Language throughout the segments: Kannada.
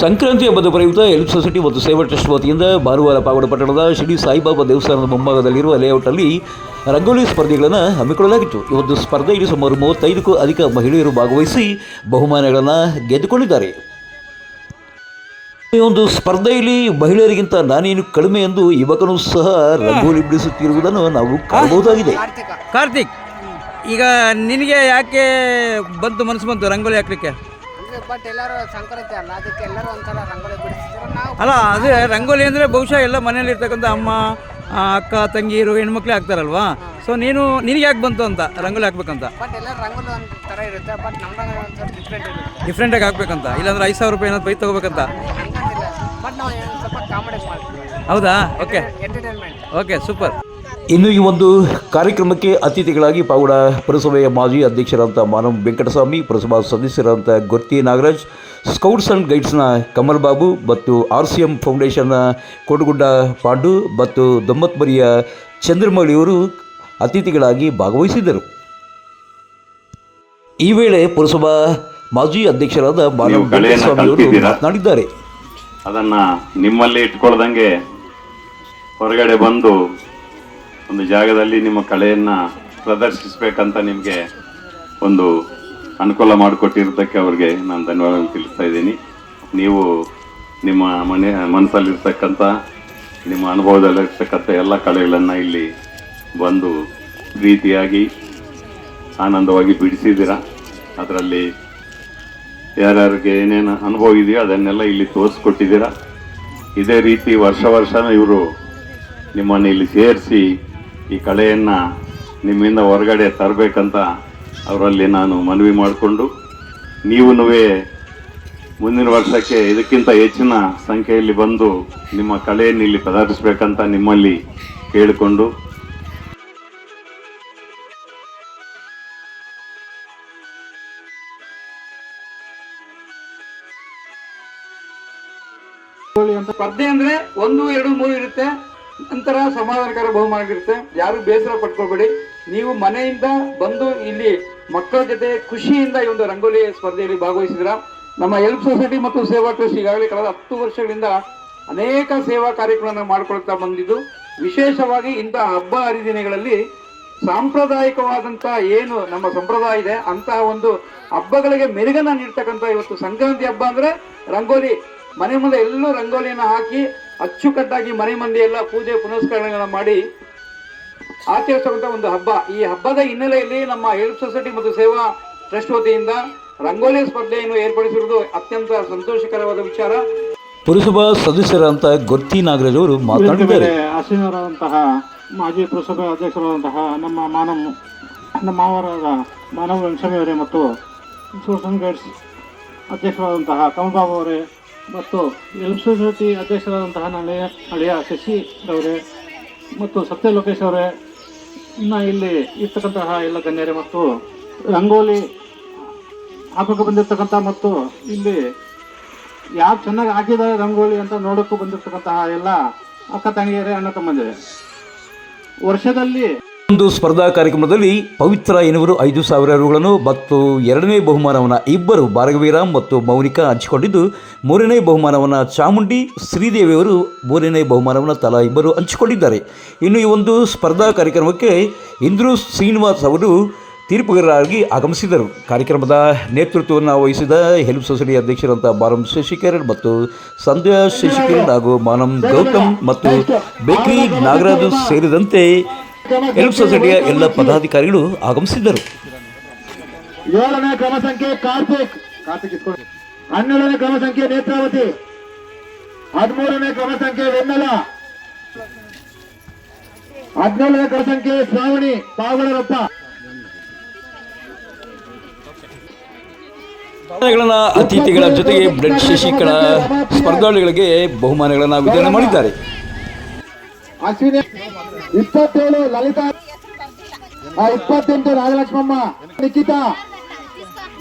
ಸಂಕ್ರಾಂತಿ ಹಬ್ಬದ ಪ್ರಯುಕ್ತ ಎಲ್ಪ್ ಸೊಸೈಟಿ ಮತ್ತು ಸೇವಾ ಟ್ರಸ್ಟ್ ವತಿಯಿಂದ ಭಾನುವಾರ ಪಾವಡ ಪಟ್ಟಣದ ಶ್ರೀ ಸಾಯಿಬಾಬಾ ದೇವಸ್ಥಾನದ ಮುಂಭಾಗದಲ್ಲಿರುವ ಲೇಔಟಲ್ಲಿ ರಂಗೋಲಿ ಸ್ಪರ್ಧೆಗಳನ್ನು ಹಮ್ಮಿಕೊಳ್ಳಲಾಗಿತ್ತು. ಈ ಒಂದು ಸ್ಪರ್ಧೆಯಲ್ಲಿ ಸುಮಾರು ಮೂವತ್ತೈದಕ್ಕೂ ಅಧಿಕ ಮಹಿಳೆಯರು ಭಾಗವಹಿಸಿ ಬಹುಮಾನಗಳನ್ನು ಗೆದ್ದುಕೊಂಡಿದ್ದಾರೆ. ಈ ಒಂದು ಸ್ಪರ್ಧೆಯಲ್ಲಿ ಮಹಿಳೆಯರಿಗಿಂತ ನಾನೇನು ಕಡಿಮೆ ಎಂದು ಯುವಕನು ಸಹ ರಂಗೋಲಿ ಬಿಡಿಸುತ್ತಿರುವುದನ್ನು ನಾವು ಕಾಣಬಹುದಾಗಿದೆ. ಕಾರ್ತಿಕ್, ಈಗ ನಿನಗೆ ಯಾಕೆ ಬಂತು ಮನಸ್ಸು ಬಂತು ರಂಗೋಲಿ ಹಾಕ್ಲಿಕ್ಕೆ? ಬಟ್ ಎಲ್ಲರೂ ಸಂಕ್ರಾಂತಿ ಅಲ್ಲ ಅದಕ್ಕೆ ಎಲ್ಲರೂ ಒಂಥರ ರಂಗೋಲಿ ಬಿಡಿಸ್ತಿದ್ರು ನಾವು ಅಲ್ಲ ಅದೇ ರಂಗೋಲಿ ಅಂದರೆ ಬಹುಶಃ ಎಲ್ಲ ಮನೇಲಿ ಇರ್ತಕ್ಕಂಥ ಅಮ್ಮ ಆ, ಅಕ್ಕ ತಂಗಿಯರು ಹೆಣ್ಮಕ್ಳೇ ಹಾಕ್ತಾರಲ್ವಾ ಸೊ ನೀನು ನಿನಗೆ ಯಾಕೆ ಬಂತು ಅಂತ ರಂಗೋಲಿ ಹಾಕ್ಬೇಕಂತ? ಬಟ್ ಎಲ್ಲರೂ ರಂಗೋಲಿ ಒಂದು ಥರ ಇರುತ್ತೆ ಬಟ್ ನಮ್ದಾಗ ಒಂದು ಸ್ವಲ್ಪ ಡಿಫ್ರೆಂಟ್ ಆಗಿ ಡಿಫ್ರೆಂಟಾಗಿ ಹಾಕ್ಬೇಕಂತ? ಇಲ್ಲಾಂದ್ರೆ ಐದು ಸಾವಿರ ರೂಪಾಯಿ ಏನಾದ್ರು ಬೈ ತಗೋಬೇಕಂತ? ಹಂಗಂತಿಲ್ಲ. ಬಟ್ ನಾವು ಸ್ವಲ್ಪ ಕಾಮಿಡಿ ಮಾಡ್ತೀವಿ. ಹೌದಾ? ಓಕೆ ಎಂಟರ್ಟೈನ್ಮೆಂಟ್ ಓಕೆ ಸೂಪರ್ ಇನ್ನು ಈ ಒಂದು ಕಾರ್ಯಕ್ರಮಕ್ಕೆ ಅತಿಥಿಗಳಾಗಿ ಪಾವಡ ಪುರಸಭೆಯ ಮಾಜಿ ಅಧ್ಯಕ್ಷರಾದಂಥ ಮಾನವ್ ವೆಂಕಟಸ್ವಾಮಿ ಪುರಸಭಾ ಸದಸ್ಯರಾದಂಥ ಗೊತ್ತಿ ನಾಗರಾಜ್ ಸ್ಕೌಟ್ಸ್ ಆ್ಯಂಡ್ ಗೈಡ್ಸ್ನ ಕಮಲ್ ಬಾಬು ಮತ್ತು ಆರ್ ಸಿ ಎಂ ಫೌಂಡೇಶನ್ನ ಕೋಟಗುಡ್ಡ ಪಾಂಡು ಮತ್ತು ದೊಮ್ಮತ್ಮರಿಯ ಚಂದ್ರಮೌಳಿಯವರು ಅತಿಥಿಗಳಾಗಿ ಭಾಗವಹಿಸಿದ್ದರು ಈ ವೇಳೆ ಪುರಸಭಾ ಮಾಜಿ ಅಧ್ಯಕ್ಷರಾದ ಮಾನವ್ ವೆಂಕಟಸ್ವಾಮಿಯವರು ವೆಂಕಟಸ್ವಾಮಿ ಅವರು ಕಲ್ತಿದ್ದೀರಾ? ಮಾತನಾಡಿದ್ದಾರೆ ಅದನ್ನ ನಿಮ್ಮಲ್ಲಿ ಇಟ್ಕೊಳ್ದಂಗೆ ಹೊರಗಡೆ ಬಂದು ಒಂದು ಜಾಗದಲ್ಲಿ ನಿಮ್ಮ ಕಲೆಯನ್ನ ಪ್ರದರ್ಶಿಸಬೇಕಂತ ನಿಮಗೆ ಒಂದು ಅನುಕೂಲ ಮಾಡಿಕೊಟ್ಟಿರೋದಕ್ಕೆ ಅವ್ರಿಗೆ ನಾನು ಧನ್ಯವಾದ ತಿಳಿಸ್ತಾ ಇದ್ದೀನಿ. ನೀವು ನಿಮ್ಮ ಮನೆ ಮನಸ್ಸಲ್ಲಿರ್ತಕ್ಕಂಥ, ನಿಮ್ಮ ಅನುಭವದಲ್ಲಿರ್ತಕ್ಕಂಥ ಎಲ್ಲ ಕಲೆಗಳನ್ನು ಇಲ್ಲಿ ಬಂದು ಪ್ರೀತಿಯಾಗಿ, ಆನಂದವಾಗಿ ಬಿಡಿಸಿದ್ದೀರ? ಅದರಲ್ಲಿ ಯಾರ್ಯಾರಿಗೆ ಏನೇನು ಅನುಭವ ಇದೆಯೋ ಅದನ್ನೆಲ್ಲ ಇಲ್ಲಿ ತೋರಿಸ್ಕೊಟ್ಟಿದ್ದೀರ? ಇದೇ ರೀತಿ ವರ್ಷ ವರ್ಷನೂ ಇವರು ನಿಮ್ಮನ್ನು ಇಲ್ಲಿ ಸೇರಿಸಿ ಈ ಕಲೆಯನ್ನ ನಿಮ್ಮಿಂದ ಹೊರಗಡೆ ತರಬೇಕಂತ ಅವರಲ್ಲಿ ನಾನು ಮನವಿ ಮಾಡಿಕೊಂಡು ನೀವು ಮುಂದಿನ ವರ್ಷಕ್ಕೆ ಇದಕ್ಕಿಂತ ಹೆಚ್ಚಿನ ಸಂಖ್ಯೆಯಲ್ಲಿ ಬಂದು ನಿಮ್ಮ ಕಲೆಯನ್ನು ಇಲ್ಲಿ ಪ್ರದರ್ಶಿಸಬೇಕಂತ ನಿಮ್ಮಲ್ಲಿ ಕೇಳಿಕೊಂಡು ಸ್ಪರ್ಧೆ ಅಂದ್ರೆ ಒಂದು, ಎರಡು, ಮೂರು ಇರುತ್ತೆ. ನಂತರ ಸಮಾಧಾನಕರ ಬಹುಮಾನ ಇರುತ್ತೆ. ಯಾರು ಬೇಸರ ಪಡ್ಕೊಳ್ಬೇಡಿ ನೀವು ಮನೆಯಿಂದ ಬಂದು ಇಲ್ಲಿ ಮಕ್ಕಳ ಜೊತೆ ಖುಷಿಯಿಂದ ಈ ಒಂದು ರಂಗೋಲಿ ಸ್ಪರ್ಧೆಯಲ್ಲಿ ಭಾಗವಹಿಸಿದ್ರ ನಮ್ಮ ಹೆಲ್ಪ್ ಸೊಸೈಟಿ ಮತ್ತು ಸೇವಾ ಟ್ರಸ್ಟ್ ಈಗಾಗಲೇ ಕಳೆದ ಹತ್ತು ವರ್ಷಗಳಿಂದ ಅನೇಕ ಸೇವಾ ಕಾರ್ಯಕ್ರಮಗಳನ್ನು ಮಾಡ್ಕೊಳ್ತಾ ಬಂದಿದ್ದು, ವಿಶೇಷವಾಗಿ ಇಂತಹ ಹಬ್ಬ ಹರಿದಿನಗಳಲ್ಲಿ ಸಾಂಪ್ರದಾಯಿಕವಾದಂತಹ ಏನು ನಮ್ಮ ಸಂಪ್ರದಾಯ ಇದೆ, ಅಂತಹ ಒಂದು ಹಬ್ಬಗಳಿಗೆ ಮೆರುಗನ್ನ ನೀಡ್ತಕ್ಕಂಥ ಇವತ್ತು ಸಂಕ್ರಾಂತಿ ಹಬ್ಬ ಅಂದ್ರೆ ರಂಗೋಲಿ. ಮನೆ ಮುಂದೆ ಎಲ್ಲೂ ರಂಗೋಲಿಯನ್ನು ಹಾಕಿ ಅಚ್ಚುಕಟ್ಟಾಗಿ ಮನೆ ಮಂದಿ ಎಲ್ಲ ಪೂಜೆ ಪುನಸ್ಕರಣೆಗಳನ್ನ ಮಾಡಿ ಆಚರಿಸುವಂತ ಒಂದು ಹಬ್ಬ. ಈ ಹಬ್ಬದ ಹಿನ್ನೆಲೆಯಲ್ಲಿ ನಮ್ಮ ಹೆಲ್ಪ್ ಸೊಸೈಟಿ ಮತ್ತು ಸೇವಾ ಟ್ರಸ್ಟ್ ವತಿಯಿಂದ ರಂಗೋಲಿ ಸ್ಪರ್ಧೆಯನ್ನು ಏರ್ಪಡಿಸಿರುವುದು ಅತ್ಯಂತ ಸಂತೋಷಕರವಾದ ವಿಚಾರ. ಪುರಸಭಾ ಸದಸ್ಯರಾದಂಥ ಗೊತ್ತಿ ನಾಗರಾಜ್ ಅವರು ಮಾತನಾಡಿದ್ದಾರೆ ಆಸೀನರಾದಂತಹ ಮಾಜಿ ಪುರಸಭಾ ಅಧ್ಯಕ್ಷರಾದಂತಹ ನಮ್ಮ ಮಾನವ ನಮ್ಮ ಮಾವರಾದ ಮಾನವ ವೆಂಕಟಸ್ವಾಮಿ ಅವರೇ ಮತ್ತು ಸೋಷನ್ ಗೈಡ್ಸ್ ಅಧ್ಯಕ್ಷರಾದಂತಹ ಕಮಲ್ಬಾಬು ಅವರೇ ಮತ್ತು ಎಲ್ ಸೊಸೈಟಿ ಅಧ್ಯಕ್ಷರಾದಂತಹ ನಳೆಯ ಹಳೆಯ ಶಶಿ ಅವರೇ ಮತ್ತು ಸತ್ಯ ಲೋಕೇಶ್ ಅವರೇ, ಇನ್ನು ಇಲ್ಲಿ ಇರ್ತಕ್ಕಂತಹ ಎಲ್ಲ ಗಣ್ಯರೇ ಮತ್ತು ರಂಗೋಲಿ ಹಾಕೋಕೆ ಬಂದಿರ್ತಕ್ಕಂಥ ಮತ್ತು ಇಲ್ಲಿ ಯಾರು ಚೆನ್ನಾಗಿ ಹಾಕಿದ್ದಾರೆ ರಂಗೋಲಿ ಅಂತ ನೋಡೋಕ್ಕೂ ಬಂದಿರ್ತಕ್ಕಂತಹ ಎಲ್ಲ ಅಕ್ಕ ತಂಗಿಯರೇ, ಅಣ್ಣ ತಮ್ಮಂದಿರೇ. ವರ್ಷದಲ್ಲಿ ಒಂದು ಸ್ಪರ್ಧಾ ಕಾರ್ಯಕ್ರಮದಲ್ಲಿ ಪವಿತ್ರ ಎನ್ನುವರು ಐದು ಸಾವಿರ ರುಗಳನ್ನು ಮತ್ತು ಎರಡನೇ ಬಹುಮಾನವನ್ನು ಇಬ್ಬರು ಭಾರ್ಗವೀರಾಮ್ ಮತ್ತು ಮೌನಿಕಾ ಹಂಚಿಕೊಂಡಿದ್ದು, ಮೂರನೇ ಬಹುಮಾನವನ್ನು ಚಾಮುಂಡಿ ಶ್ರೀದೇವಿಯವರು ಮೂರನೇ ಬಹುಮಾನವನ್ನು ತಲಾ ಇಬ್ಬರು ಹಂಚಿಕೊಂಡಿದ್ದಾರೆ. ಇನ್ನು ಈ ಒಂದು ಸ್ಪರ್ಧಾ ಕಾರ್ಯಕ್ರಮಕ್ಕೆ ಇಂದ್ರು ಶ್ರೀನಿವಾಸ್ ಅವರು ತೀರ್ಪುಗಾರರಾಗಿ ಆಗಮಿಸಿದರು. ಕಾರ್ಯಕ್ರಮದ ನೇತೃತ್ವವನ್ನು ವಹಿಸಿದ ಹೆಲ್ಪ್ ಸೊಸೈಟಿ ಅಧ್ಯಕ್ಷರಂತ ಬಾರಂ ಶಶಿಕರಣ್ ಮತ್ತು ಸಂಧ್ಯಾ ಶಶಿಕರಣ್ ಹಾಗೂ ಮಾನಂ ಗೌತಮ್ ಮತ್ತು ಬೇಕರಿ ನಾಗರಾಜು ಸೇರಿದಂತೆ ಹೆಲ್ಪ್ ಸೊಸೈಟಿಯ ಎಲ್ಲ ಪದಾಧಿಕಾರಿಗಳು ಆಗಮಿಸಿದ್ದರು. ಏಳನೇ ಕ್ರಮ ಸಂಖ್ಯೆ ಕಾರ್ತಿಕ್. ಕಾರ್ತಿಕ್ ಹನ್ನೆರಡನೇ ಕ್ರಮ ಸಂಖ್ಯೆ ನೇತ್ರಾವತಿ. ಹದಿಮೂರನೇ ಕ್ರಮ ಸಂಖ್ಯೆ ವೆನ್ನಲ. ಹದಿನೇಳನೇ ಕ್ರಮ ಸಂಖ್ಯೆ ಶ್ರಾವಣಿ ಪಾವಳರಪ್ಪ ಅತಿಥಿಗಳ ಜೊತೆಗೆ ಬ್ಲಡ್ ಶಶಿಗಳ ಸ್ಪರ್ಧಾಳುಗಳಿಗೆ ಬಹುಮಾನಗಳನ್ನು ವಿತರಣೆ ಮಾಡಿದ್ದಾರೆ. ಅಶ್ವಿನಿ ಇಪ್ಪತ್ತೇಳು ಲಲಿತಾ. ಇಪ್ಪತ್ತೆಂಟು ರಾಜಲಕ್ಷ್ಮಮ್ಮ. ನಿಖಿತಾ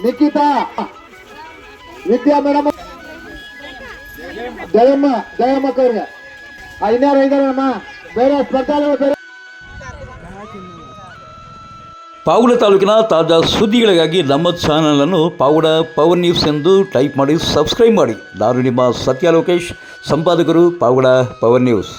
ನಿಖಿತಾ ವಿದ್ಯಾ ಮೇಡಮ್. ಜಯಮ್ಮ ಜಯಮ್ಮ ಅವ್ರಿಗೆ ಆ, ಇನ್ಯಾರು ಇದಾರಮ್ಮ ಬೇರೆ ಸ್ಪರ್ಧಾಳುಗಳು ಬೇರೆ. ಪಾವಗಡ ತಾಲೂಕಿನ ತಾಜಾ ಸುದ್ದಿಗಳಿಗಾಗಿ ನಮ್ಮ ಚಾನಲನ್ನು ಪಾವಗಡ ಪವರ್ ನ್ಯೂಸ್ ಎಂದು ಟೈಪ್ ಮಾಡಿ ಸಬ್ಸ್ಕ್ರೈಬ್ ಮಾಡಿ. ನಾನು ನಿಮ್ಮ ಸತ್ಯ ಲೋಕೇಶ್ ಸಂಪಾದಕರು ಪಾವಗಡ ಪವರ್ ನ್ಯೂಸ್